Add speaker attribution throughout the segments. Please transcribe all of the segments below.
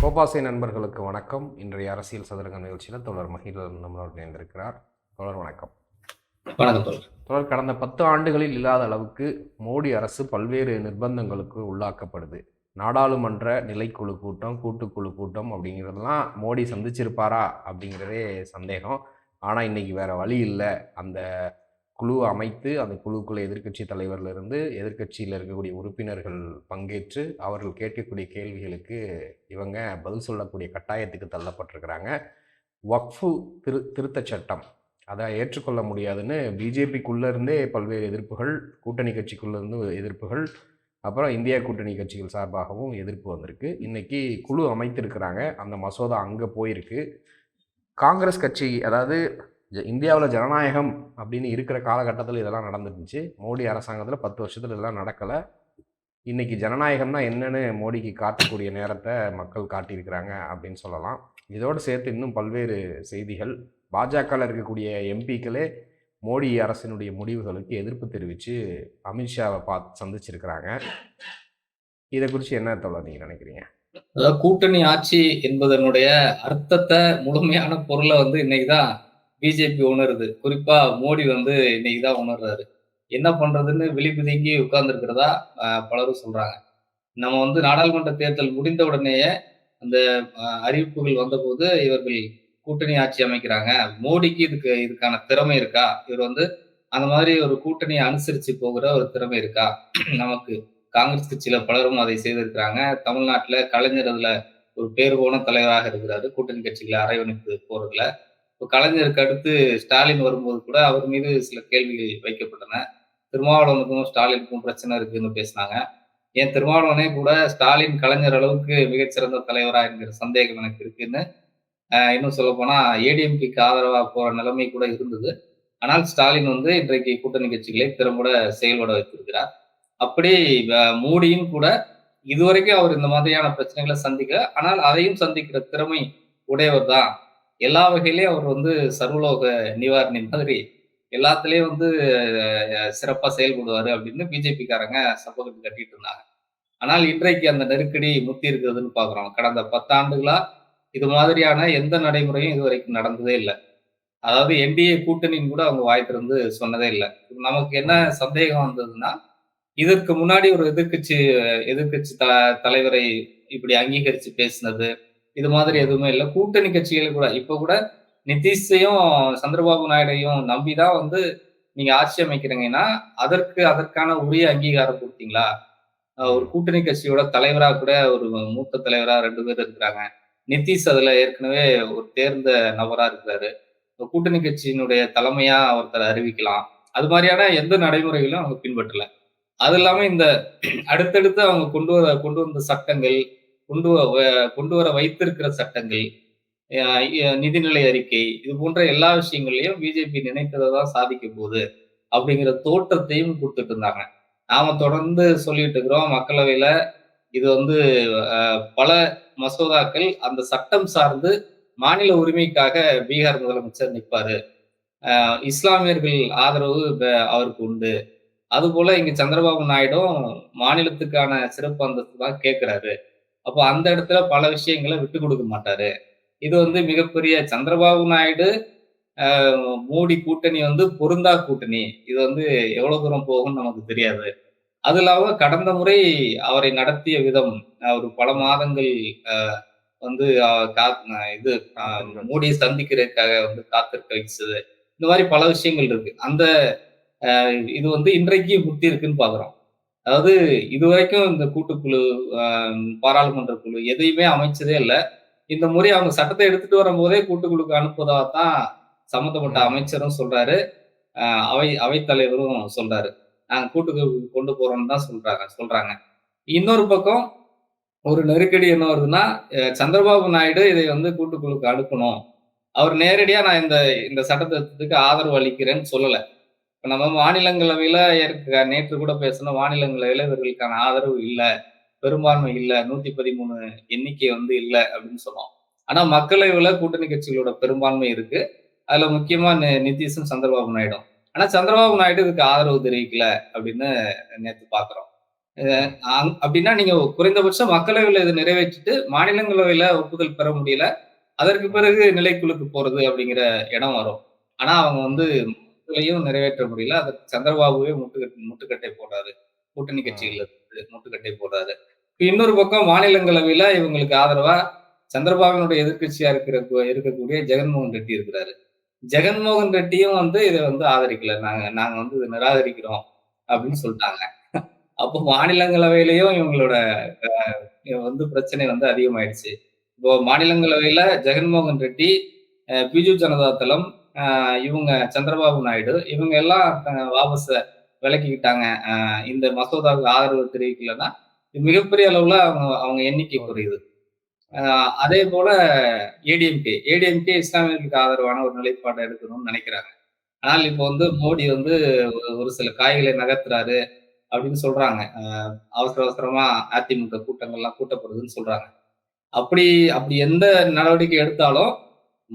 Speaker 1: கோபாசை நண்பர்களுக்கு வணக்கம். இன்றைய அரசியல் சதுரங்க நிகழ்ச்சியில் தொடர் மகிழன் நம்மளோடு இணைந்திருக்கிறார். தொடர் வணக்கம்.
Speaker 2: வணக்கம்
Speaker 1: தொடர் கடந்த பத்து ஆண்டுகளில் இல்லாத அளவுக்கு மோடி அரசு பல்வேறு நிர்பந்தங்களுக்கு உள்ளாக்கப்படுது. நாடாளுமன்ற நிலைக்குழு கூட்டம் கூட்டுக்குழு கூட்டம் அப்படிங்கிறதெல்லாம் மோடி சந்திச்சிருப்பாரா அப்படிங்கிறதே சந்தேகம். ஆனால் இன்னைக்கு வேற வழி இல்லை. அந்த குழு அமைத்து அந்த குழுக்குள்ள எதிர்க்கட்சி தலைவர்லேருந்து எதிர்க்கட்சியில் இருக்கக்கூடிய உறுப்பினர்கள் பங்கேற்று அவர்கள் கேட்கக்கூடிய கேள்விகளுக்கு இவங்க பதில் சொல்லக்கூடிய கட்டாயத்துக்கு தள்ளப்பட்டிருக்கிறாங்க. வக்ஃபு திரு திருத்தச் சட்டம். அதை ஏற்றுக்கொள்ள முடியாதுன்னு பிஜேபிக்குள்ளே இருந்தே பல்வேறு எதிர்ப்புகள் கூட்டணி கட்சிக்குள்ளேருந்து எதிர்ப்புகள் அப்புறம் இந்தியா கூட்டணி கட்சிகள் சார்பாகவும் எதிர்ப்பு வந்திருக்கு. இன்னைக்கு குழு அமைத்திருக்கிறாங்க. அந்த மசோதா அங்கே போயிருக்கு. காங்கிரஸ் கட்சி அதாவது இந்தியாவில் ஜனநாயகம் அப்படின்னு இருக்கிற காலகட்டத்தில் இதெல்லாம் நடந்துருந்துச்சு. மோடி அரசாங்கத்தில் பத்து வருஷத்தில் இதெல்லாம் நடக்கலை. இன்றைக்கி ஜனநாயகம்னா என்னென்னு மோடிக்கு காட்டக்கூடிய நேரத்தை மக்கள் காட்டியிருக்கிறாங்க அப்படின்னு சொல்லலாம். இதோடு சேர்த்து இன்னும் பல்வேறு செய்திகள். பாஜகவில் இருக்கக்கூடிய எம்பிக்களே மோடி அரசினுடைய முடிவுகளுக்கு எதிர்ப்பு தெரிவித்து அமித்ஷாவை பார்த்து சந்திச்சிருக்கிறாங்க. இதை குறித்து என்ன தோழர் நீங்கள் நினைக்கிறீங்க?
Speaker 2: அதாவது கூட்டணி ஆட்சி என்பதனுடைய அர்த்தத்தை முழுமையான பொருளை வந்து இன்னைக்குதான் பிஜேபி உணருது. குறிப்பா மோடி வந்து இன்னைக்குதான் உணர்றாரு. என்ன பண்றதுன்னு விழிப்புதங்கி உட்கார்ந்துருக்கிறதா பலரும் சொல்றாங்க. நம்ம வந்து நாடாளுமன்ற தேர்தல் முடிந்த உடனேயே அந்த அறிவிப்புகள் வந்தபோது இவர்கள் கூட்டணி ஆட்சி அமைக்கிறாங்க. மோடிக்கு இதுக்கு இதுக்கான திறமை இருக்கா? இவர் வந்து அந்த மாதிரி ஒரு கூட்டணியை அனுசரிச்சு போகிற ஒரு திறமை இருக்கா? நமக்கு காங்கிரஸ் கட்சியில பலரும் அதை செய்திருக்கிறாங்க. தமிழ்நாட்டுல கலைஞர் அதுல ஒரு பேர் போன தலைவராக இருக்கிறாரு. கூட்டணி கட்சிகளை அரவணைப்பு போறதுல. இப்போ கலைஞருக்கு அடுத்து ஸ்டாலின் வரும்போது கூட அவர் மீது சில கேள்விகள் வைக்கப்பட்டன. திருமாவளவனுக்கும் ஸ்டாலினுக்கும் பிரச்சனை இருக்குன்னு பேசினாங்க. ஏன் திருமாவளவனே கூட ஸ்டாலின் கலைஞர் அளவுக்கு மிகச்சிறந்த தலைவரா என்கிற சந்தேகம் எனக்கு இருக்குன்னு இன்னும் சொல்ல போனா ஏடிஎம்கேக்கு ஆதரவா போற நிலைமை கூட இருந்தது. ஆனால் ஸ்டாலின் வந்து இன்றைக்கு கூட்டணி கட்சிகளை திறம்பட செயல்பட வைத்திருக்கிறார். அப்படி மோடியும் கூட இதுவரைக்கும் அவர் இந்த மாதிரியான பிரச்சனைகளை சந்திக்கல. ஆனால் அதையும் சந்திக்கிற திறமை உடையவர் தான். எல்லா வகையிலையும் அவர் வந்து சர்வலோக நிவாரணி மாதிரி எல்லாத்துலேயும் வந்து சிறப்பாக செயல்படுவார் அப்படின்னு பிஜேபிக்காரங்க சப்போர்ட் கட்டிட்டு இருந்தாங்க. ஆனால் இன்றைக்கு அந்த நெருக்கடி முத்தி இருக்குதுன்னு பார்க்குறோம். கடந்த பத்தாண்டுகளா இது மாதிரியான எந்த நடைமுறையும் இது வரைக்கும் நடந்ததே இல்லை. அதாவது என்டிஏ கூட்டணின்னு கூட அவங்க வாய்த்திருந்து சொன்னதே இல்லை. நமக்கு என்ன சந்தேகம் வந்ததுன்னா இதற்கு முன்னாடி ஒரு எதிர்க்கட்சி எதிர்க்கட்சி த தலைவரை இப்படி அங்கீகரித்து பேசினது இது மாதிரி எதுவுமே இல்லை. கூட்டணி கட்சிகள் கூட இப்ப கூட நிதிஷையும் சந்திரபாபு நாயுடையும் நம்பிதான் வந்து நீங்க ஆட்சி அமைக்கிறீங்கன்னா அதற்கு அதற்கான உரிய அங்கீகாரம் கொடுத்தீங்களா? ஒரு கூட்டணி கட்சியோட தலைவரா கூட ஒரு மூத்த தலைவரா ரெண்டு பேர் இருக்கிறாங்க. நிதிஷ் அதுல ஏற்கனவே ஒரு தேர்ந்த நபரா இருக்கிறாரு. கூட்டணி கட்சியினுடைய தலைமையா ஒருத்தர் அறிவிக்கலாம். அது மாதிரியான எந்த நடைமுறைகளும் அவங்க பின்பற்றல. அது இல்லாம இந்த அடுத்தடுத்து அவங்க கொண்டு வர கொண்டு வந்த சட்டங்கள் கொண்டு கொண்டு வர வைத்திருக்கிற சட்டங்கள் நிதிநிலை அறிக்கை இது போன்ற எல்லா விஷயங்களையும் பிஜேபி நினைத்ததை தான் சாதிக்க போகுது அப்படிங்கிற தோற்றத்தையும் கொடுத்துட்டு இருந்தாங்க. நாம தொடர்ந்து சொல்லிட்டு இருக்கிறோம் மக்களவையில இது வந்து பல மசோதாக்கள் அந்த சட்டம் சார்ந்து மாநில உரிமைக்காக பீகார் முதலமைச்சர் நிற்பாரு. இஸ்லாமியர்கள் ஆதரவு அவருக்கு உண்டு. அதுபோல இங்க சந்திரபாபு நாயுடும் மாநிலத்துக்கான சிறப்பு அந்தஸ்து தான் கேட்கிறாரு. அப்போ அந்த இடத்துல பல விஷயங்களை விட்டு கொடுக்க மாட்டாரு. இது வந்து மிகப்பெரிய சந்திரபாபு நாயுடு மோடி கூட்டணி வந்து பொருந்தா கூட்டணி. இது வந்து எவ்வளவு தூரம் போகும்னு நமக்கு தெரியாது. அது இல்லாம கடந்த முறை அவரை நடத்திய விதம் ஒரு பல மாதங்கள் வந்து இது மோடியை சந்திக்கிறதுக்காக வந்து காத்திருக்க வச்சது இந்த மாதிரி பல விஷயங்கள் இருக்கு. அந்த இது வந்து இன்றைக்கு முத்தி இருக்குன்னு பாக்குறோம். அதாவது இதுவரைக்கும் இந்த கூட்டுக்குழு பாராளுமன்ற குழு எதையுமே அமைச்சதே இல்லை. இந்த முறை அவங்க சட்டத்தை எடுத்துட்டு வரும்போதே கூட்டுக்குழுக்கு அனுப்புவதா தான் சம்பந்தப்பட்ட
Speaker 1: ம்.
Speaker 2: அமைச்சரும் சொல்றாரு. அவை அவைத்தலைவரும் சொல்றாரு. நாங்க கூட்டுக்குழுக்கு கொண்டு போறோம்னு தான் சொல்றாங்க சொல்றாங்க. இன்னொரு பக்கம் ஒரு நெருக்கடி என்ன வருதுன்னா சந்திரபாபு நாயுடு இதை வந்து கூட்டுக்குழுக்கு அனுப்பணும். அவர் நேரடியா நான் இந்த இந்த சட்டத்திட்டத்துக்கு ஆதரவு அளிக்கிறேன்னு சொல்லல. இப்ப நம்ம மாநிலங்களவையில நேற்று கூட பேசணும் மாநிலங்களவையில இவர்களுக்கான ஆதரவு இல்லை. பெரும்பான்மை இல்லை. நூத்தி பதிமூணு எண்ணிக்கை வந்து இல்லை அப்படின்னு சொன்னோம். ஆனா மக்களவையில கூட்டணி கட்சிகளோட பெரும்பான்மை இருக்கு. அதுல முக்கியமா நி- நிதிஷும் சந்திரபாபு நாயுடும். ஆனா சந்திரபாபு நாயுடு இதுக்கு ஆதரவு தெரிவிக்கல அப்படின்னு நேற்று பாக்குறோம். அப்படின்னா நீங்க குறைந்தபட்சம் மக்களவையில இதை நிறைவேற்றிட்டு மாநிலங்களவையில ஒப்புதல் பெற முடியல. அதற்கு பிறகு நிலைக்குழுக்கு போறது அப்படிங்கிற இடம் வரும். ஆனா அவங்க வந்து இதுலயும் நிறைவேற்ற முடியல. அதற்கு சந்திரபாபுவே முட்டுக்கட்டை முட்டுக்கட்டை போடுறாரு. கூட்டணி கட்சிகள் முட்டுக்கட்டை போடுறாரு. இப்ப இன்னொரு பக்கம் மாநிலங்களவையில இவங்களுக்கு ஆதரவா சந்திரபாபுனுடைய எதிர்க்கட்சியா இருக்கிற இருக்கக்கூடிய ஜெகன்மோகன் ரெட்டி இருக்கிறாரு. ஜெகன்மோகன் ரெட்டியும் வந்து இதை வந்து ஆதரிக்கல. நாங்க நாங்க வந்து இதை நிராகரிக்கிறோம் அப்படின்னு சொல்லிட்டாங்க. அப்போ மாநிலங்களவையிலயும் இவங்களோட வந்து பிரச்சனை வந்து அதிகமாயிடுச்சு. இப்போ மாநிலங்களவையில ஜெகன்மோகன் ரெட்டி பிஜு ஜனதா தளம் இவங்க சந்திரபாபு நாயுடு இவங்க எல்லாம் அஹ், வாபஸ விலக்கிக்கிட்டாங்க. இந்த மசோதாவுக்கு ஆதரவு தெரிவிக்கலன்னா இது மிகப்பெரிய அளவுல அவங்க அவங்க எண்ணிக்கை குறையுது. அதே போல ஏடிஎம்கே ஏடிஎம்கே இஸ்லாமியர்களுக்கு ஆதரவான ஒரு நிலைப்பாட்டை எடுக்கணும்னு நினைக்கிறாங்க. ஆனால் இப்போ வந்து மோடி வந்து ஒரு- சில காய்களை நகர்த்துறாரு அப்படின்னு சொல்றாங்க. அவசர அவசரமா அதிமுக கூட்டங்கள்லாம் கூட்டப்படுதுன்னு சொல்றாங்க. அப்படி அப்படி எந்த நடவடிக்கை எடுத்தாலும்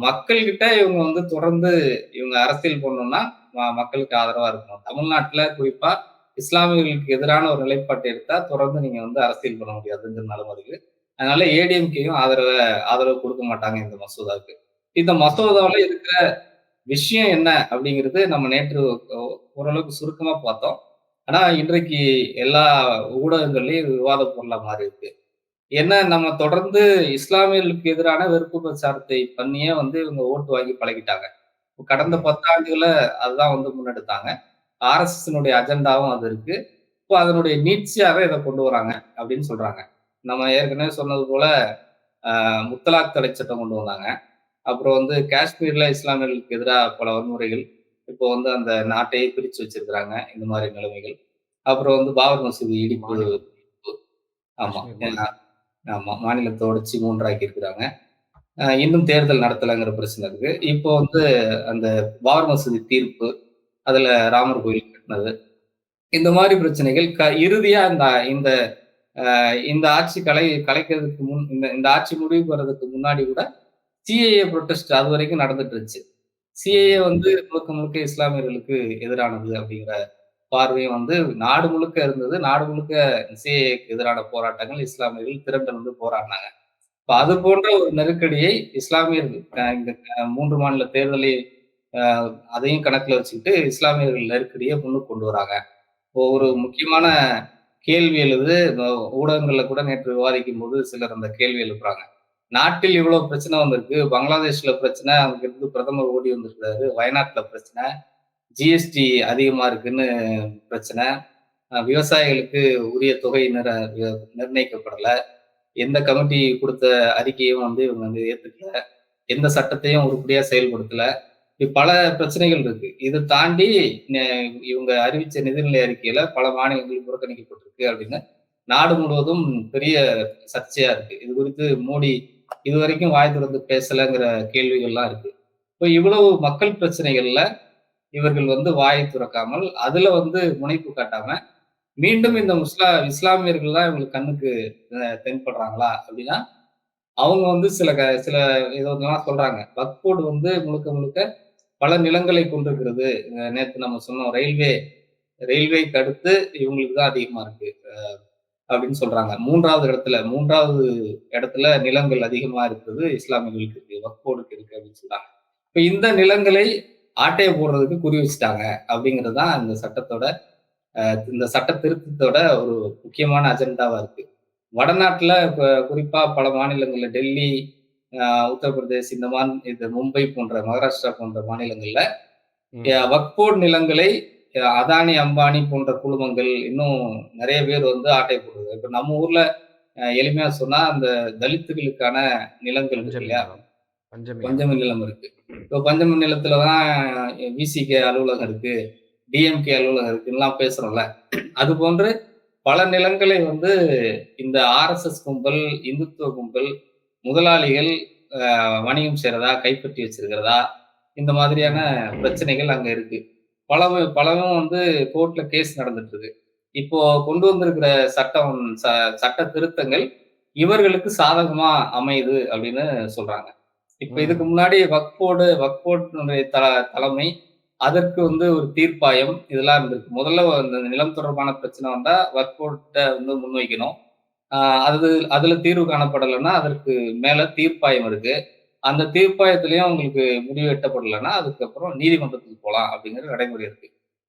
Speaker 2: மக்கள்கிட்ட இவங்க வந்து தொடர்ந்து இவங்க அரசியல் பண்ணணும்னா மக்களுக்கு ஆதரவா இருக்கணும். தமிழ்நாட்டுல குறிப்பா இஸ்லாமியர்களுக்கு எதிரான ஒரு நிலைப்பாட்டை எடுத்தா தொடர்ந்து நீங்க வந்து அரசியல் பண்ண முடியாதுங்கிற நிலைமை இருக்கு அதனால ஏடிஎம்கேயும் ஆதரவு ஆதரவு கொடுக்க மாட்டாங்க இந்த மசோதாவுக்கு. இந்த மசோதாவில் இருக்கிற விஷயம் என்ன அப்படிங்கிறது நம்ம நேற்று ஓ- ஓரளவுக்கு சுருக்கமா பார்த்தோம். ஆனா இன்றைக்கு எல்லா ஊடகங்கள்லயும் விவாத பொருளா மாறி இருக்கு என்ன நம்ம தொடர்ந்து இஸ்லாமியர்களுக்கு எதிரான வெறுப்பு பிரச்சாரத்தை பண்ணியே வந்து இவங்க ஓட்டு வாங்கி பழகிட்டாங்க. கடந்த பத்தாண்டுகள அதுதான் வந்து முன்னெடுத்தாங்க. ஆர்எஸ்எஸ்னுடைய அஜெண்டாவும் அது இருக்கு. இப்போ அதனுடைய நீட்சியாக இதை கொண்டு வராங்க அப்படின்னு சொல்றாங்க. நம்ம ஏற்கனவே சொன்னது போல முத்தலாக் தடை சட்டம் கொண்டு வந்தாங்க. அப்புறம் வந்து காஷ்மீர்ல இஸ்லாமியர்களுக்கு எதிராக பல வன்முறைகள். இப்போ வந்து அந்த நாட்டையே பிரிச்சு வச்சிருக்கிறாங்க இந்த மாதிரி நிலைமைகள். அப்புறம் வந்து பாபர் மசூதி இடிப்பு. ஆமா. ஆமாம் மாநிலத்தை உடைச்சு மூன்றாக்கி இருக்கிறாங்க இன்னும் தேர்தல் நடத்தலைங்கிற பிரச்சனை இருக்கு. இப்போ வந்து அந்த பார் மசூதி தீர்ப்பு அதுல ராமர் கோயில் கட்டினது. இந்த மாதிரி பிரச்சனைகள் க இறுதியா இந்த இந்த இந்த ஆட்சி கலை கலைக்கிறதுக்கு முன் இந்த இந்த ஆட்சி முடிவு வர்றதுக்கு முன்னாடி கூட சிஏஏ ப்ரொட்டஸ்ட் அது வரைக்கும் நடந்துட்டு இருந்துச்சு. சிஏஏ வந்து முழுக்க முழுக்க இஸ்லாமியர்களுக்கு எதிரானது அப்படிங்கிற பார்வையும் வந்து நாடு முழுக்க இருந்தது. நாடு முழுக்க சிஏஏக்கு எதிரான போராட்டங்கள் இஸ்லாமியர்கள் திரண்டு வந்து போராடினாங்க. இப்ப அது போன்ற ஒரு நெருக்கடியை இஸ்லாமியர்கள் இந்த மூன்று மாநில தேர்தலை அதையும் கணக்கில் வச்சுக்கிட்டு இஸ்லாமியர்கள் நெருக்கடியை முன்னுக்கு கொண்டு வராங்க. இப்போ ஒரு முக்கியமான கேள்வி எழுது ஊடகங்களில் கூட நேற்று விவாதிக்கும் போது சிலர் அந்த கேள்வி எழுப்புறாங்க. நாட்டில் இவ்வளவு பிரச்சனை வந்திருக்கு. பங்களாதேஷ்ல பிரச்சனை அங்கிருந்து பிரதமர் ஓடி வந்திருக்கிறாரு. வயநாட்டுல பிரச்சனை. ஜிஎஸ்டி அதிகமா இருக்குன்னு பிரச்சனை. விவசாயிகளுக்கு உரிய தொகை நிர நிர்ணயிக்கப்படல. எந்த கமிட்டி கொடுத்த அறிக்கையும் வந்து இவங்க வந்து ஏத்துக்கல. எந்த சட்டத்தையும் உருப்படியா செயல்படுத்தல. இப்படி பல பிரச்சனைகள் இருக்கு. இதை தாண்டி இவங்க அறிவிச்ச நிதிநிலை அறிக்கையில பல மாநிலங்கள் புறக்கணிக்கப்பட்டிருக்கு அப்படின்னு நாடு முழுவதும் பெரிய சர்ச்சையா இருக்கு. இது குறித்து மோடி இதுவரைக்கும் வாய் திறந்து பேசலைங்கிற கேள்விகள்லாம் இருக்கு. இப்போ இவ்வளவு மக்கள் பிரச்சனைகள்ல இவர்கள் வந்து வாயை துறக்காமல் அதுல வந்து முனைப்பு காட்டாம மீண்டும் இந்த முஸ்லா இஸ்லாமியர்கள் தான் இவங்களுக்கு கண்ணுக்கு தென்படுறாங்களா அப்படின்னா அவங்க வந்து சில க- சில இதெல்லாம் சொல்றாங்க. வக்போர்டு வந்து முழுக்க முழுக்க பல நிலங்களை கொண்டிருக்கிறது. நேற்று நம்ம சொன்னோம் ரயில்வே ரயில்வேக்கு அடுத்து இவங்களுக்கு தான் அதிகமா இருக்கு அப்படின்னு சொல்றாங்க. மூன்றாவது இடத்துல மூன்றாவது இடத்துல நிலங்கள் அதிகமா இருக்கிறது இஸ்லாமியர்களுக்கு இருக்கு. வக்போர்டுக்கு இருக்கு அப்படின்னு சொல்றாங்க. இப்ப இந்த நிலங்களை ஆட்டைய போடுறதுக்கு குறி வச்சுட்டாங்க அப்படிங்கிறது தான் இந்த சட்டத்தோட இந்த சட்ட திருத்தத்தோட ஒரு முக்கியமான அஜெண்டாவா இருக்கு. வடநாட்டுல இப்ப குறிப்பா பல மாநிலங்கள்ல டெல்லி உத்தரப்பிரதேஷ் இந்த மா இது மும்பை போன்ற மகாராஷ்டிரா போன்ற மாநிலங்கள்ல வக்போர்ட் நிலங்களை அதானி அம்பானி போன்ற குழுமங்கள் இன்னும் நிறைய பேர் வந்து ஆட்டை போடுறது. இப்ப நம்ம ஊர்ல அஹ் எளிமையா சொன்னா அந்த தலித்துகளுக்கான நிலங்கள் இருக்கு இல்லையா?
Speaker 1: பஞ்சமி
Speaker 2: நிலம் இருக்கு. இப்போ பஞ்சம நிலத்துல தான் விசிகே அலுவலகம் இருக்கு டிஎம்கே அலுவலகம் இருக்குன்னுலாம் பேசுறோம்ல. அது போன்று பல நிலங்களை வந்து இந்த ஆர்எஸ்எஸ் கும்பல் இந்துத்துவ கும்பல் முதலாளிகள் வணிகம் செய்யறதா கைப்பற்றி வச்சிருக்கிறதா இந்த மாதிரியான பிரச்சனைகள் அங்க இருக்கு. பல பலவும் வந்து கோர்ட்ல கேஸ் நடந்துட்டு இருக்கு இப்போ கொண்டு வந்திருக்கிற சட்டம் ச- சட்ட திருத்தங்கள் இவர்களுக்கு சாதகமா அமையுது அப்படின்னு சொல்றாங்க. இப்ப. இதுக்கு முன்னாடி வக்போர்டு வக்போர்டுனுடைய த தலைமை அதற்கு வந்து ஒரு தீர்ப்பாயம் இதெல்லாம் இருந்திருக்கு. முதல்ல அந்த நிலம் தொடர்பான பிரச்சனை வந்தா வக்போர்ட்டை வந்து முன்வைக்கணும். அது அதுல தீர்வு காணப்படலைன்னா அதற்கு மேல தீர்ப்பாயம் இருக்கு. அந்த தீர்ப்பாயத்திலையும் உங்களுக்கு முடிவு எட்டப்படலைன்னா அதுக்கப்புறம் நீதிமன்றத்துக்கு போகலாம் அப்படிங்கிற நடைமுறை இருக்கு.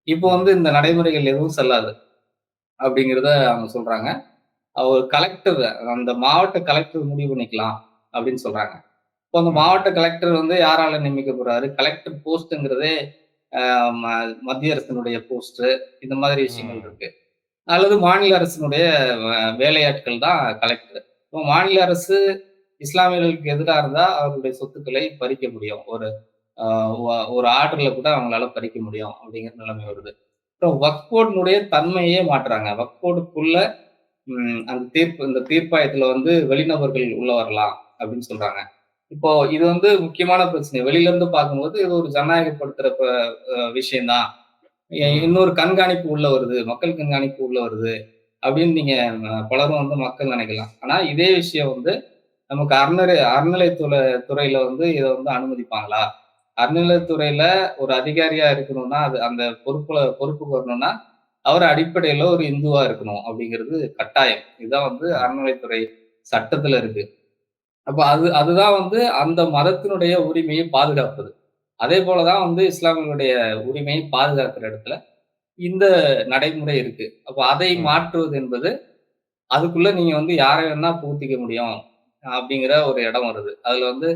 Speaker 2: இப்போ வந்து இந்த நடைமுறைகள் எதுவும் செல்லாது அப்படிங்கிறத அவங்க சொல்றாங்க. அவர் கலெக்டர் அந்த மாவட்ட கலெக்டர் முடிவு பண்ணிக்கலாம் அப்படின்னு சொல்றாங்க. இப்போ அந்த மாவட்ட கலெக்டர் வந்து யாரால நியமிக்க போறாரு? கலெக்டர் ம- மத்திய அரசினுடைய போஸ்ட் இந்த மாதிரி விஷயங்கள். இருக்கு. அல்லது மாநில அரசினுடைய வேலையாட்கள் தான் கலெக்டர் இப்போ மாநில அரசு இஸ்லாமியர்களுக்கு எதிராக இருந்தா அவர்களுடைய சொத்துக்களை பறிக்க முடியும். ஒரு ஒரு ஆர்டர்ல கூட அவங்களால பறிக்க முடியும் அப்படிங்கிற நிலைமை வருது. அப்புறம் வக்போர்டினுடைய தன்மையே மாற்றுறாங்க. வக்போர்டுக்குள்ள அந்த தீர்ப்பு இந்த தீர்ப்பாயத்துல வந்து வெளிநபர்கள் உள்ள வரலாம் அப்படின்னு சொல்றாங்க. இப்போ இது வந்து முக்கியமான பிரச்சனை. வெளியில இருந்து பார்க்கும்போது இது ஒரு ஜனநாயகப்படுத்துற விஷயம்தான். இன்னொரு கண்காணிப்பு உள்ள வருது. மக்கள் கண்காணிப்பு உள்ள வருது அப்படின்னு நீங்க பலரும் வந்து மக்கள் நினைக்கலாம். ஆனா இதே விஷயம் வந்து நமக்கு அறநிலை அறநிலைத்துறை துறையில வந்து இதை வந்து அனுமதிப்பாங்களா? அறநிலைத்துறையில ஒரு அதிகாரியா இருக்கணும்னா அது அந்த பொறுப்புல பொறுப்புக்கு வரணும்னா அவர் அடிப்படையில ஒரு இந்துவா இருக்கணும் அப்படிங்கிறது கட்டாயம். இதுதான் வந்து அறநிலைத்துறை சட்டத்துல இருக்கு. அப்ப அது அதுதான் வந்து அந்த மதத்தினுடைய உரிமையை பாதுகாப்பது அதே போலதான் வந்து இஸ்லாமியர்களுடைய உரிமையை பாதுகாக்கிற இடத்துல இந்த நடைமுறை இருக்கு அப்ப அதை. மாற்றுவது என்பது அதுக்குள்ள நீங்க வந்து யாரை வேணா பூத்திக்க முடியும் அப்படிங்கிற ஒரு இடம் வருது அதுல வந்து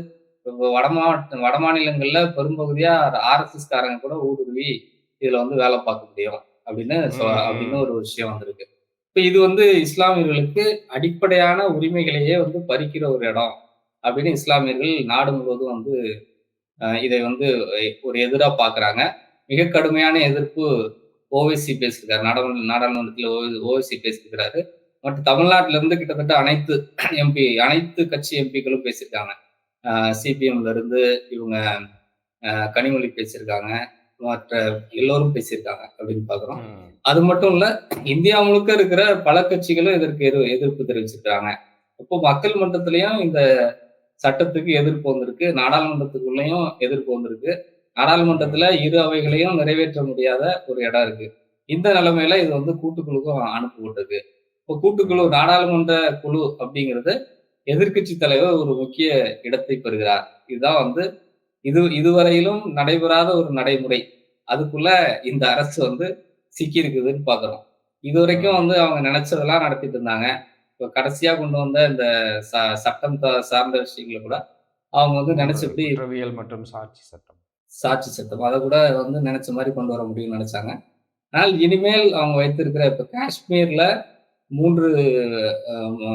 Speaker 2: இப்போ வடமாவட்ட வட மாநிலங்கள்ல பெரும்பகுதியா ஆர்எஸ்எஸ் காரங்க கூட ஊடுருவி இதுல வந்து வேலை பார்க்க முடியும் அப்படின்னு. அப்படின்னு ஒரு விஷயம் வந்திருக்கு இப்ப இது வந்து இஸ்லாமியர்களுக்கு அடிப்படையான உரிமைகளையே வந்து பறிக்கிற ஒரு இடம் அப்படின்னு இஸ்லாமியர்கள் நாடு முழுவதும் வந்து இதை வந்து ஒரு எதிராக பார்க்குறாங்க மிக கடுமையான எதிர்ப்பு ஓவைசி பேசியிருக்காரு. நாடாளு நாடாளுமன்றத்தில் ஓவைசி பேசியிருக்கிறாரு. மற்றும் தமிழ்நாட்டில இருந்து கிட்டத்தட்ட அனைத்து எம்பி அனைத்து கட்சி எம்பிக்களும் பேசியிருக்காங்க. சிபிஎம்ல இருந்து இவங்க கனிமொழி பேசியிருக்காங்க. மற்ற எல்லோரும் பேசியிருக்காங்க அப்படின்னு பாக்குறோம். அது மட்டும் இல்ல இந்தியா முழுக்க இருக்கிற பல கட்சிகளும் இதற்கு எதிர் எதிர்ப்பு தெரிவிச்சிருக்காங்க. இப்போ மக்கள் மன்றத்திலையும் இந்த சட்டத்துக்கு எதிர்ப்பு வந்திருக்கு நாடாளுமன்றத்துக்குள்ளேயும் எதிர்ப்பு வந்திருக்கு. நாடாளுமன்றத்துல இரு அவைகளையும் நிறைவேற்ற முடியாத ஒரு இடம் இருக்கு. இந்த நிலைமையில இது வந்து கூட்டுக்குழுக்கும் அனுப்பப்பட்டிருக்கு. இப்போ கூட்டுக்குழு நாடாளுமன்ற குழு அப்படிங்கிறது எதிர்க்கட்சி தலைவர் ஒரு முக்கிய இடத்தை பெறுகிறார். இதுதான் வந்து இது இதுவரையிலும் நடைபெறாத ஒரு நடைமுறை. அதுக்குள்ள இந்த அரசு வந்து சிக்கி இருக்குதுன்னு பாக்குறோம். இது வரைக்கும் வந்து அவங்க நினைச்சதெல்லாம் நடத்திட்டு இருந்தாங்க. இப்போ கடைசியா கொண்டு வந்த இந்த ச- சட்டம் சார்ந்த விஷயங்களை கூட அவங்க வந்து நினைச்சபடி
Speaker 1: மற்றும் சாட்சி சட்டம்.
Speaker 2: சாட்சி சட்டம். அதை கூட வந்து நினைச்ச மாதிரி கொண்டு வர முடியும்னு நினைச்சாங்க. ஆனால் இனிமேல் அவங்க வைத்திருக்கிற இப்ப காஷ்மீர்ல மூன்று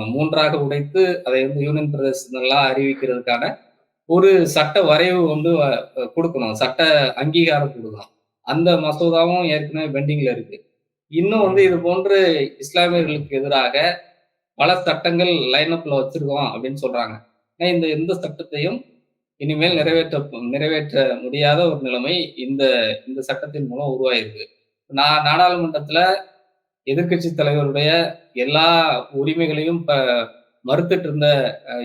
Speaker 2: மூன்றாக உடைத்து அதை வந்து யூனியன் பிரதேசங்கள்லாம் அறிவிக்கிறதுக்கான ஒரு சட்ட வரைவு வந்து கொடுக்கணும். சட்ட அங்கீகாரம் கொடுக்கணும். அந்த மசோதாவும் ஏற்கனவே பெண்டிங்ல இருக்கு. இன்னும் வந்து இது போன்று இஸ்லாமியர்களுக்கு எதிராக பல சட்டங்கள் லைனப்ல வச்சிருக்கோம் அப்படின்னு சொல்றாங்க. ஏன்னா இந்த எந்த சட்டத்தையும் இனிமேல் நிறைவேற்ற நிறைவேற்ற முடியாத ஒரு நிலைமை இந்த இந்த சட்டத்தின் மூலம் உருவாயிருக்கு. நான் நாடாளுமன்றத்துல எதிர்க்கட்சி தலைவருடைய எல்லா உரிமைகளையும் இப்ப மறுத்துட்டு இருந்த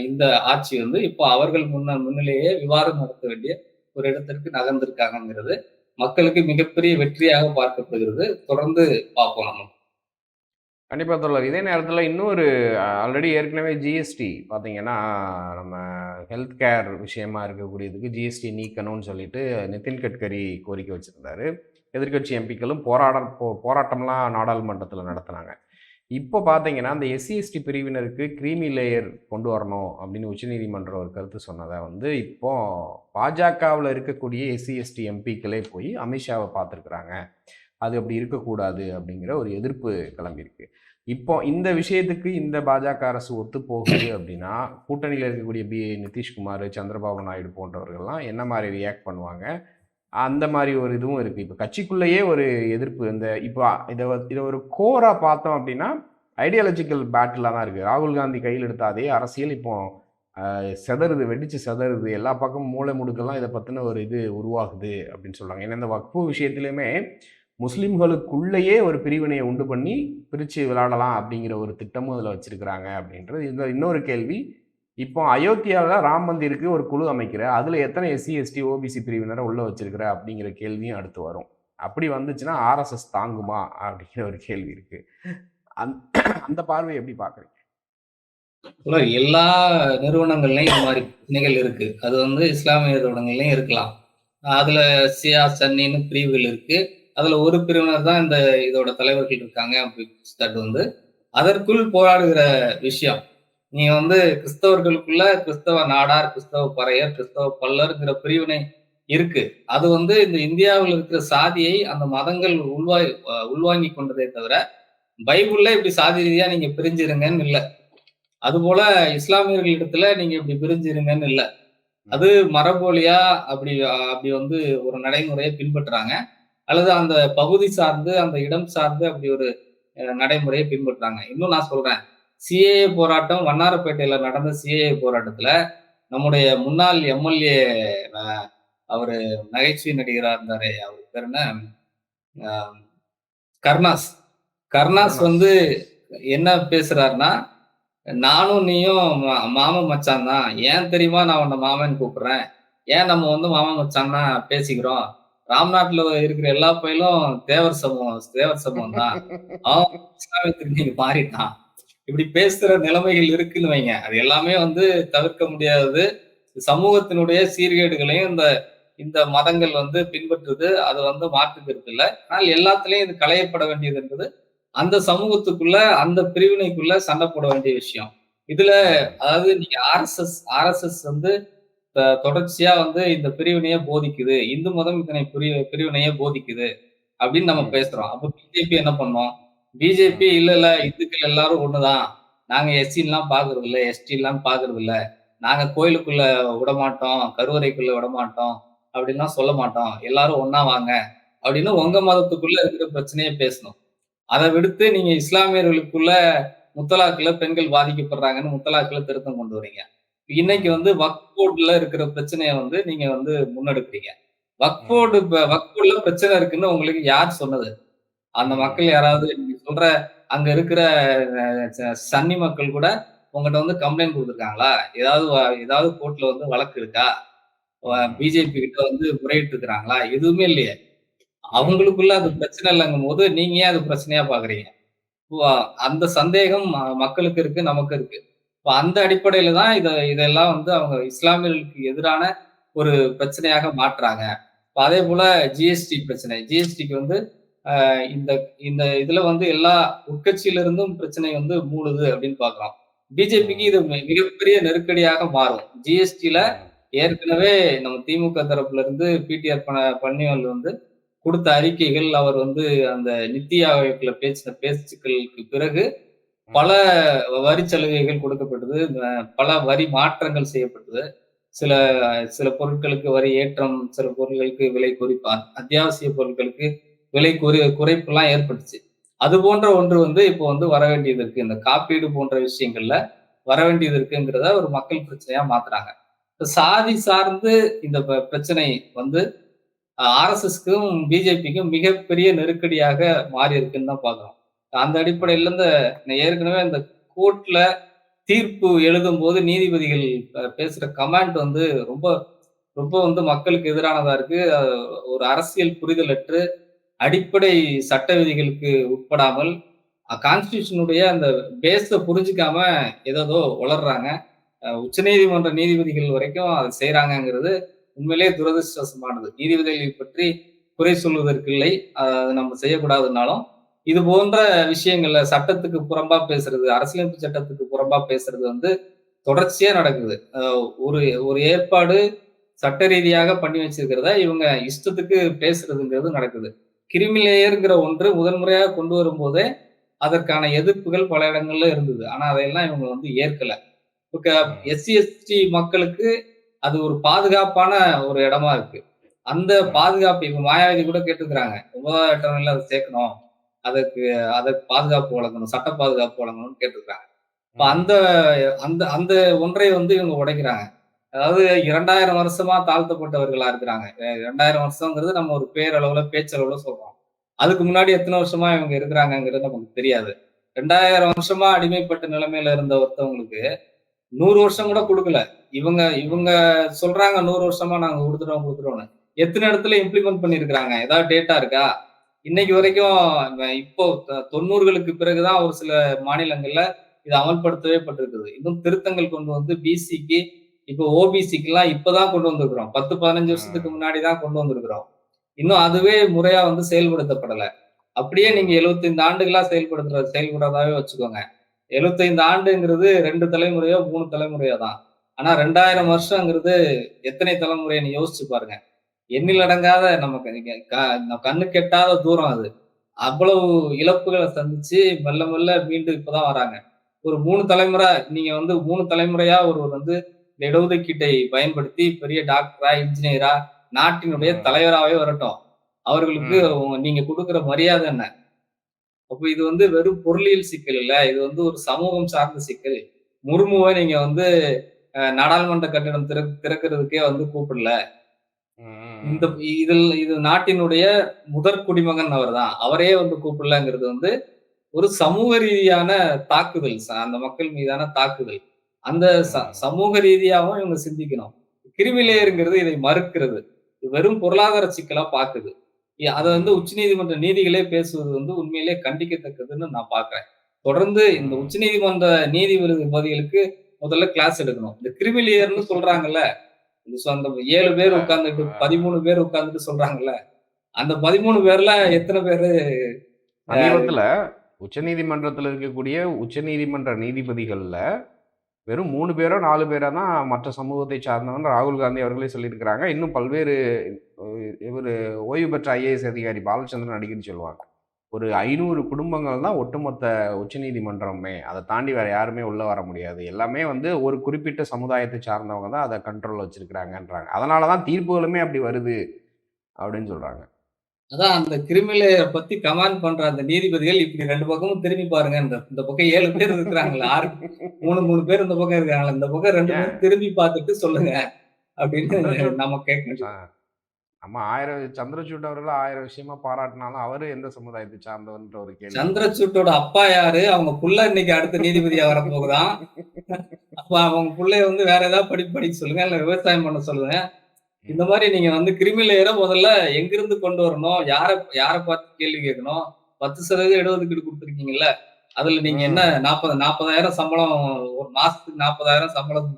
Speaker 2: இந்த ஆட்சி வந்து இப்போ அவர்கள் முன்ன முன்னிலேயே விவாதம் நடத்த வேண்டிய ஒரு இடத்திற்கு நகர்ந்திருக்காங்கிறது மக்களுக்கு மிகப்பெரிய வெற்றியாக பார்க்கப்படுகிறது. தொடர்ந்து பார்ப்போம் நம்ம.
Speaker 1: கண்டிப்பாக தொடர் இதே நேரத்தில் இன்னொரு ஆல்ரெடி ஏற்கனவே ஜிஎஸ்டி பார்த்தீங்கன்னா நம்ம ஹெல்த் கேர் விஷயமா இருக்கக்கூடியதுக்கு ஜிஎஸ்டி நீக்கணும்னு சொல்லிட்டு நிதின் கட்கரி கோரிக்கை வச்சுருந்தாரு. எதிர்க்கட்சி எம்பிக்களும் போராட போ போராட்டம்லாம் நாடாளுமன்றத்தில் நடத்தினாங்க. இப்போ பார்த்தீங்கன்னா அந்த எஸ்சி எஸ்டி பிரிவினருக்கு கிரீமி லேயர் கொண்டு வரணும் அப்படின்னு உச்சநீதிமன்றம் ஒரு கருத்து சொன்னதை வந்து இப்போ பாஜகவில் இருக்கக்கூடிய எஸ்சி எஸ்டி எம்பிக்களே போய் அமித்ஷாவை பார்த்துருக்குறாங்க. அது அப்படி இருக்கக்கூடாது அப்படிங்கிற ஒரு எதிர்ப்பு கிளம்பியிருக்கு. இப்போ இந்த விஷயத்துக்கு இந்த பாஜக அரசு ஒத்து போகுது அப்படின்னா கூட்டணியில் இருக்கக்கூடிய பி நிதிஷ்குமார் சந்திரபாபு நாயுடு போன்றவர்கள்லாம் என்ன மாதிரி ரியாக்ட் பண்ணுவாங்க? அந்த மாதிரி ஒரு இதுவும் இருக்குது இப்போ கட்சிக்குள்ளேயே ஒரு எதிர்ப்பு. இந்த இப்போ இதை இதை ஒரு கோராக பார்த்தோம் அப்படின்னா ஐடியாலஜிக்கல் பேட்டிலாக தான் இருக்குது ராகுல் காந்தி கையில் எடுத்த அதே அரசியல் இப்போ செதறுது வெடிச்சு செதறுது. எல்லா பக்கமும் மூளை முடுக்கெல்லாம் இதை பற்றின ஒரு இது உருவாகுது அப்படின்னு சொல்கிறாங்க ஏன்னா இந்த வக்ஃபு விஷயத்துலையுமே முஸ்லீம்களுக்குள்ளேயே ஒரு பிரிவினையை உண்டு பண்ணி பிரித்து விளையாடலாம் அப்படிங்கிற ஒரு திட்டமும் அதில் வச்சுருக்கிறாங்க அப்படின்றது. இந்த இன்னொரு கேள்வி இப்போ அயோத்தியாவில் ராம் மந்திருக்கு ஒரு குழு அமைக்கிற அதில் எத்தனை எஸ்சி எஸ்டி ஓபிசி பிரிவினரை உள்ள வச்சிருக்கிற அப்படிங்கிற கேள்வியும் அடுத்து வரும். அப்படி வந்துச்சுன்னா ஆர்எஸ்எஸ் தாங்குமா அப்படிங்கிற ஒரு கேள்வி இருக்கு. அந்த அந்த பார்வை எப்படி பார்க்குறீங்க?
Speaker 2: எல்லா நிறுவனங்கள்லையும் இந்த மாதிரி பிரச்சனைகள் இருக்கு. அது வந்து இஸ்லாமிய நிறுவனங்கள்லையும் இருக்கலாம். அதுல சியா சன்னின்னு பிரிவுகள் இருக்கு. அதுல ஒரு பிரிவினர் தான் இந்த இதோட தலைவர்கள் இருக்காங்க தட் வந்து அதற்குள் போராடுகிற விஷயம். நீங்க வந்து கிறிஸ்தவர்களுக்குள்ள கிறிஸ்தவ நாடார் கிறிஸ்தவ பறையர் கிறிஸ்தவ பல்லருங்கிற பிரிவினை இருக்கு. அது வந்து இந்த இந்தியாவில் இருக்கிற சாதியை அந்த மதங்கள் உள்வாய் உள்வாங்கி கொண்டதே தவிர பைபிள்ல இப்படி சாதி ரீதியா நீங்க பிரிஞ்சிருங்கன்னு இல்லை. அதுபோல இஸ்லாமியர்களிடத்துல நீங்க இப்படி பிரிஞ்சிருங்கன்னு இல்லை. அது மரபோலியா அப்படி அப்படி வந்து ஒரு நடைமுறையை பின்பற்றுறாங்க அல்லது அந்த பகுதி சார்ந்து அந்த இடம் சார்ந்து அப்படி ஒரு நடைமுறையை பின்பற்றுறாங்க இன்னும் நான் சொல்றேன். சிஏஏ போராட்டம் வண்ணாரப்பேட்டையில நடந்த சிஏஏ போராட்டத்துல நம்முடைய முன்னாள் எம்எல்ஏ அவரு நகைச்சுவை நடிகரா இருந்தாரு அவர் பேர் என்ன? கர்னாஸ் கர்னாஸ் வந்து என்ன பேசுறாருன்னா நானும் நீயும் மாமன் மச்சான் தான். ஏன் தெரியுமா நான் உன்னை மாமன் கூப்பிடுறேன்? ஏன் நம்ம வந்து மாமன் மச்சான் தான் பேசிக்கிறோம்? ராம்நாட்ல இருக்கிற எல்லா பயிலும் தேவர் சமூகம் தேவர் சமூகம் தான் அவன் இஸ்லாமியத்துக்கு நீங்க மாறிட்டான். இப்படி பேசுற நிலைமைகள் இருக்குன்னு வைங்க. அது எல்லாமே வந்து தவிர்க்க முடியாதது சமூகத்தினுடைய சீர்கேடுகளையும் இந்த இந்த மதங்கள் வந்து பின்பற்றுது அது வந்து மாற்றுக்கிறது இல்லை ஆனால் எல்லாத்துலயும் இது களையப்பட வேண்டியது என்பது அந்த சமூகத்துக்குள்ள அந்த பிரிவினைக்குள்ள சண்டை போட வேண்டிய விஷயம். இதுல அதாவது நீங்க ஆர்எஸ்எஸ் ஆர்எஸ்எஸ் வந்து தொடர்ச்சியா வந்து இந்த பிரிவினைய போதிக்குது. இந்து மதம் இதனை பிரிவினைய போதிக்குது அப்படின்னு நம்ம பேசுறோம். அப்ப பிஜேபி என்ன பண்ணோம்? பிஜேபி இல்ல இல்ல இந்துக்கள் எல்லாரும் ஒண்ணுதான். நாங்க எஸ்சின்லாம் பாக்குறது இல்ல எஸ்டி எல்லாம் பாக்குறது இல்ல நாங்க கோயிலுக்குள்ள விடமாட்டோம் கருவறைக்குள்ள விடமாட்டோம் அப்படின்லாம் சொல்ல மாட்டோம். எல்லாரும் ஒன்னா வாங்க அப்படின்னு உங்க மதத்துக்குள்ள இருக்கிற பிரச்சனையை பேசணும். அதை விடுத்து நீங்க இஸ்லாமியர்களுக்குள்ள முத்தலாக்குல பெண்கள் பாதிக்கப்படுறாங்கன்னு முத்தலாக்குல திருத்தம் கொண்டு வரீங்க. இன்னைக்கு வந்து வக்போர்டுல இருக்கிற பிரச்சனையை வந்து நீங்க வந்து முன்னெடுக்கிறீங்க. வக்போர்டு வக்போர்டுல பிரச்சனை இருக்குன்னு உங்களுக்கு யார் சொன்னது? அந்த மக்கள் யாராவது சொல்ற அங்க இருக்கிற சன்னி மக்கள் கூட உங்ககிட்ட வந்து கம்ப்ளைண்ட் கொடுத்துருக்காங்களா? ஏதாவது ஏதாவது கோர்ட்ல வந்து வழக்கு இருக்கா? பிஜேபி கிட்ட வந்து முறையிட்டு இருக்கிறாங்களா? எதுவுமே இல்லையே. அவங்களுக்குள்ள அது பிரச்சனை இல்லைங்கும் போது நீங்க ஏன் அது பிரச்சனையா பாக்குறீங்க? அந்த சந்தேகம் மக்களுக்கு இருக்கு நமக்கு இருக்கு. இப்போ அந்த அடிப்படையில தான் இதை இதெல்லாம் வந்து அவங்க இஸ்லாமியர்களுக்கு எதிரான ஒரு பிரச்சனையாக மாற்றுறாங்க. இப்போ அதே போல ஜிஎஸ்டி பிரச்சனை. ஜிஎஸ்டிக்கு வந்து இந்த இந்த இதுல வந்து எல்லா உட்கட்சியில இருந்தும் பிரச்சனை வந்து மூடுது அப்படின்னு பாக்குறோம் பிஜேபிக்கு இது மிகப்பெரிய நெருக்கடியாக மாறும். ஜிஎஸ்டில ஏற்கனவே நம்ம திமுக தரப்புல இருந்து பிடிஆர் பண பன்னியால் வந்து கொடுத்த அறிக்கைகள் அவர் வந்து அந்த நித்தி ஆயோக்ல பேசின பேச்சுக்களுக்கு பிறகு பல வரி சலுகைகள் கொடுக்கப்பட்டது பல வரி மாற்றங்கள் செய்யப்பட்டது. சில சில பொருட்களுக்கு வரி ஏற்றம் சில பொருட்களுக்கு விலை குறிப்பு அத்தியாவசிய பொருட்களுக்கு விலை குறை குறைப்புலாம் ஏற்பட்டுச்சு. அது போன்ற ஒன்று வந்து இப்போ வந்து வர வேண்டியது இருக்கு. இந்த காப்பீடு போன்ற விஷயங்கள்ல வர வேண்டியது இருக்குங்கிறத ஒரு மக்கள் பிரச்சனையா மாத்துறாங்க. சாதி சார்ந்து இந்த பிரச்சனை வந்து ஆர்எஸ்எஸ்க்கும் பிஜேபிக்கும் மிகப்பெரிய நெருக்கடியாக மாறி இருக்குன்னு தான் பார்க்குறோம் அந்த அடிப்படையில் இந்த ஏற்கனவே இந்த கோர்ட்ல தீர்ப்பு எழுதும் போது நீதிபதிகள் பேசுற கமெண்ட் வந்து ரொம்ப ரொம்ப வந்து மக்களுக்கு எதிரானதா இருக்கு. ஒரு அரசியல் புரிதலற்று அடிப்படை சட்ட விதிகளுக்கு உட்படாமல் கான்ஸ்டியூஷனுடைய அந்த பேஸை புரிஞ்சிக்காம ஏதோ வளர்றாங்க. உச்சநீதிமன்ற நீதிபதிகள் வரைக்கும் அதை செய்யறாங்கிறது உண்மையிலேயே துரதிருஷ்டமானது நீதிபதிகளை பற்றி குறை சொல்வதற்கு இல்லை அது நம்ம செய்யக்கூடாதுனாலும் இது போன்ற விஷயங்கள்ல சட்டத்துக்கு புறம்பா பேசுறது அரசியலமைப்பு சட்டத்துக்கு புறம்பா பேசுறது வந்து தொடர்ச்சியா நடக்குது. ஒரு ஒரு ஏற்பாடு சட்ட ரீதியாக பண்ணி வச்சிருக்கிறத இவங்க இஷ்டத்துக்கு பேசுறதுங்கிறது நடக்குது. கிரிமிலேயர்ங்கிற ஒன்று முதன்முறையாக கொண்டு வரும்போதே அதற்கான எதிர்ப்புகள் பல இடங்கள்ல இருந்தது. ஆனா அதையெல்லாம் இவங்க வந்து ஏற்கல. எஸ்சி எஸ்டி மக்களுக்கு அது ஒரு பாதுகாப்பான ஒரு இடமா இருக்கு. அந்த பாதுகாப்பு இவங்க மாயாவதி கூட கேட்டுக்கிறாங்க. ஒன்பதாவது அட்டவணையில அதை சேர்க்கணும். அதற்கு அதற்கு பாதுகாப்பு வழங்கணும் சட்ட பாதுகாப்பு வழங்கணும்னு கேட்டுக்கிறாங்க. இப்ப அந்த அந்த அந்த ஒன்றை வந்து இவங்க உடைக்கிறாங்க. அதாவது இரண்டாயிரம் வருஷமா தாழ்த்தப்பட்டவர்களா இருக்கிறாங்க. இரண்டாயிரம் வருஷங்கிறது நம்ம ஒரு பேரளவுல பேச்சளவுல சொல்றோம். அதுக்கு முன்னாடி எத்தனை வருஷமா இவங்க இருக்கிறாங்கிறது நமக்கு தெரியாது. ரெண்டாயிரம் வருஷமா அடிமைப்பட்ட நிலைமையில இருந்த ஒருத்தவங்களுக்கு நூறு வருஷம் கூட கொடுக்கல. இவங்க இவங்க சொல்றாங்க நூறு வருஷமா நாங்க கொடுத்துட்டோம் கொடுத்துட்டோம்னு. எத்தனை இடத்துல இம்ப்ளிமெண்ட் பண்ணிருக்கிறாங்க ஏதாவது டேட்டா இருக்கா? இன்னைக்கு வரைக்கும் இப்போ தொண்ணூறுகளுக்கு பிறகுதான் ஒரு சில மாநிலங்கள்ல இது அமல்படுத்தவே பட்டிருக்குது. இன்னும் திருத்தங்கள் கொண்டு வந்து பிசிக்கு இப்போ ஓபிசிக்கு எல்லாம் இப்பதான் கொண்டு வந்திருக்கிறோம். பத்து பதினஞ்சு வருஷத்துக்கு முன்னாடி தான் கொண்டு வந்திருக்கிறோம். இன்னும் அதுவே முறையா வந்து செயல்படுத்தப்படல. அப்படியே நீங்க 75 ஆண்டுகளா செயல்படுத்துற செயல்படாதாவே வச்சுக்கோங்க. 75 ஆண்டுங்கிறது ரெண்டு தலைமுறையோ மூணு தலைமுறையோ தான். ஆனா ரெண்டாயிரம் வருஷங்கிறது எத்தனை தலைமுறைன்னு யோசிச்சு பாருங்க. எண்ணில் அடங்காத நம்ம கண்ணு கெட்டாத தூரம் அது. அவ்வளவு இழப்புகளை சந்திச்சு மெல்ல மெல்ல மீண்டும் இப்பதான் வராங்க. ஒரு மூணு தலைமுறை நீங்க வந்து மூணு தலைமுறையா ஒருவர் வந்து இந்த இடஒதுக்கீட்டை பயன்படுத்தி பெரிய டாக்டரா இன்ஜினியரா நாட்டினுடைய. தலைவராகவே வரட்டும். அவர்களுக்கு நீங்க கொடுக்கிற மரியாதை என்ன? அப்போ இது வந்து வெறும் பொருளியல் சிக்கல் இல்ல. இது வந்து ஒரு சமூகம் சார்ந்த சிக்கல். முர்முவை நீங்க வந்து நாடாளுமன்ற கட்டிடம் திற திறக்கிறதுக்கே வந்து கூப்பிடல. இந்த இதில் இது நாட்டினுடைய முதற் குடிமகன் அவர் தான் அவரே வந்து கூப்பிடலங்கிறது வந்து ஒரு சமூக ரீதியான தாக்குதல் அந்த மக்கள் மீதான தாக்குதல். அந்த ச- சமூக ரீதியாவும் இவங்க சிந்திக்கணும். கிரிமிலேயருங்கிறது இதை மறுக்கிறது. வெறும் பொருளாதார சிக்கலா பாக்குது. அதை வந்து உச்சநீதிமன்ற நீதிகளே பேசுவது வந்து உண்மையிலே கண்டிக்கத்தக்கதுன்னு நான் பாக்குறேன். தொடர்ந்து இந்த
Speaker 1: ம்.
Speaker 2: உச்சநீதிமன்ற நீதிபதிகளுக்கு முதல்ல கிளாஸ் எடுக்கணும். இந்த கிரிமிலேயர்னு சொல்றாங்கல்ல இந்த அந்த ஏழு பேர் உட்கார்ந்துட்டு பதிமூணு பேர் உட்கார்ந்துட்டு சொல்றாங்கல்ல அந்த பதிமூணு பேர்ல எத்தனை பேரு
Speaker 1: சமீபத்துல உச்சநீதிமன்றத்தில் இருக்கக்கூடிய உச்ச நீதிமன்ற நீதிபதிகள்ல வெறும் மூணு பேரோ நாலு பேரோ தான் மற்ற சமூகத்தை சார்ந்தவன் ராகுல் காந்தி அவர்களே சொல்லியிருக்கிறாங்க. இன்னும் பல்வேறு இவர் ஓய்வு பெற்ற ஐஏஎஸ் அதிகாரி பாலச்சந்திரன் அடிக்கடி சொல்லுவாங்க. ஒரு ஐநூறு குடும்பங்கள் தான் ஒட்டுமொத்த உச்சநீதிமன்றமே அதை தாண்டி வேறு யாருமே உள்ளே வர முடியாது. எல்லாமே வந்து ஒரு குறிப்பிட்ட சமுதாயத்தை சார்ந்தவங்க தான் அதை கண்ட்ரோல் வச்சுருக்கிறாங்கன்றாங்க. அதனால தான் தீர்ப்புகளுமே அப்படி வருது அப்படின்னு சொல்கிறாங்க
Speaker 2: அதான் அந்த கிரிமிலேயரை பத்தி கமாண்ட் பண்ற அந்த நீதிபதிகள் இப்படி ரெண்டு பக்கமும் திரும்பி பாருங்க இந்த இந்த பக்கம் ஏழு பேர் இருக்கிறாங்களா ஆறு மூணு மூணு பேர் இந்த பக்கம் இருக்காங்களா இந்த பக்கம் ரெண்டு பேர் திரும்பி பார்த்துட்டு சொல்லுங்க அப்படின்னு நம்ம கேட்கணும்.
Speaker 1: நம்ம ஆயிரம் சந்திரசூட் அவர்கள் ஆயிரம் விஷயமா பாராட்டினாலும் அவரு எந்த சமுதாயத்தை சார்ந்தவன்ற ஒரு கேள்வி.
Speaker 2: சந்திரசூட்டோட அப்பா யாரு? அவங்க புள்ள இன்னைக்கு அடுத்த நீதிபதியா வர போகுதான் அப்ப அவங்க புள்ளைய வந்து வேற ஏதாவது படிப்பு படிக்க சொல்லுங்க இல்ல விவசாயம் பண்ண சொல்லுங்க. இந்த மாதிரி நீங்க வந்து கிரிமிலேயரை முதல்ல எங்கிருந்து கொண்டு வரணும்? யார யார பார்த்து கேள்வி கேட்கணும்? பத்து சதவீதம் இடஒதுக்கீடு கொடுத்துருக்கீங்கல்ல அதுல நீங்க என்ன நாற்பது நாற்பதாயிரம் சம்பளம் ஒரு மாசத்துக்கு நாற்பதாயிரம் சம்பளம்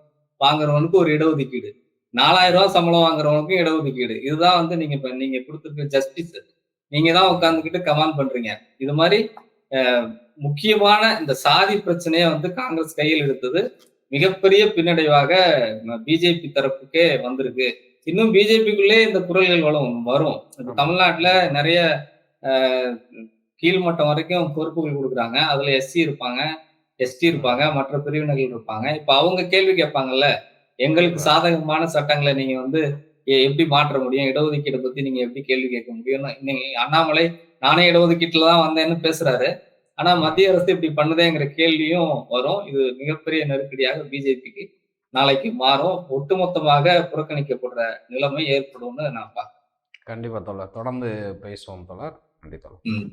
Speaker 2: வாங்குறவனுக்கு ஒரு இடஒதுக்கீடு. நாலாயிரம் ரூபாய் சம்பளம் வாங்குறவனுக்கும் இடஒதுக்கீடு. இதுதான் வந்து நீங்க இப்ப நீங்க கொடுத்துருக்க ஜஸ்டிஸ் நீங்க தான் உட்காந்துக்கிட்டு கமாண்ட் பண்றீங்க. இது மாதிரி முக்கியமான இந்த சாதி பிரச்சனையை வந்து காங்கிரஸ் கையில் எடுத்தது மிகப்பெரிய பின்னடைவாக பிஜேபி தரப்புக்கே வந்திருக்கு. இன்னும் பிஜேபிக்குள்ளே இந்த குரல்கள் வரும் வரும். இப்ப. தமிழ்நாட்டுல நிறைய கீழ்மட்டம் வரைக்கும் பொறுப்புகள் கொடுக்குறாங்க. அதுல எஸ்சி இருப்பாங்க எஸ்டி இருப்பாங்க மற்ற பிரிவினர்கள் இருப்பாங்க. இப்ப அவங்க கேள்வி கேட்பாங்கல்ல எங்களுக்கு சாதகமான சட்டங்களை நீங்க வந்து எப்படி மாற்ற முடியும்? இடஒதுக்கீட்டை பத்தி நீங்க எப்படி கேள்வி கேட்க முடியும்னு? இன்னைக்கு அண்ணாமலை நானே இடஒதுக்கீட்டுல தான் வந்தேன்னு பேசுறாரு. ஆனா மத்திய அரசு இப்படி பண்ணுதேங்கிற கேள்வியும் வரும். இது மிகப்பெரிய நெருக்கடியாக பிஜேபிக்கு நாளைக்கு மாறும் ஒட்டுமொத்தமாக புறக்கணிக்கப்படுற நிலைமை ஏற்படும்னு நான் பார்க்கிறேன்.
Speaker 1: கண்டிப்பா தோழர். தொடர்ந்து பேசுவோம் தோழர்.
Speaker 2: ம்.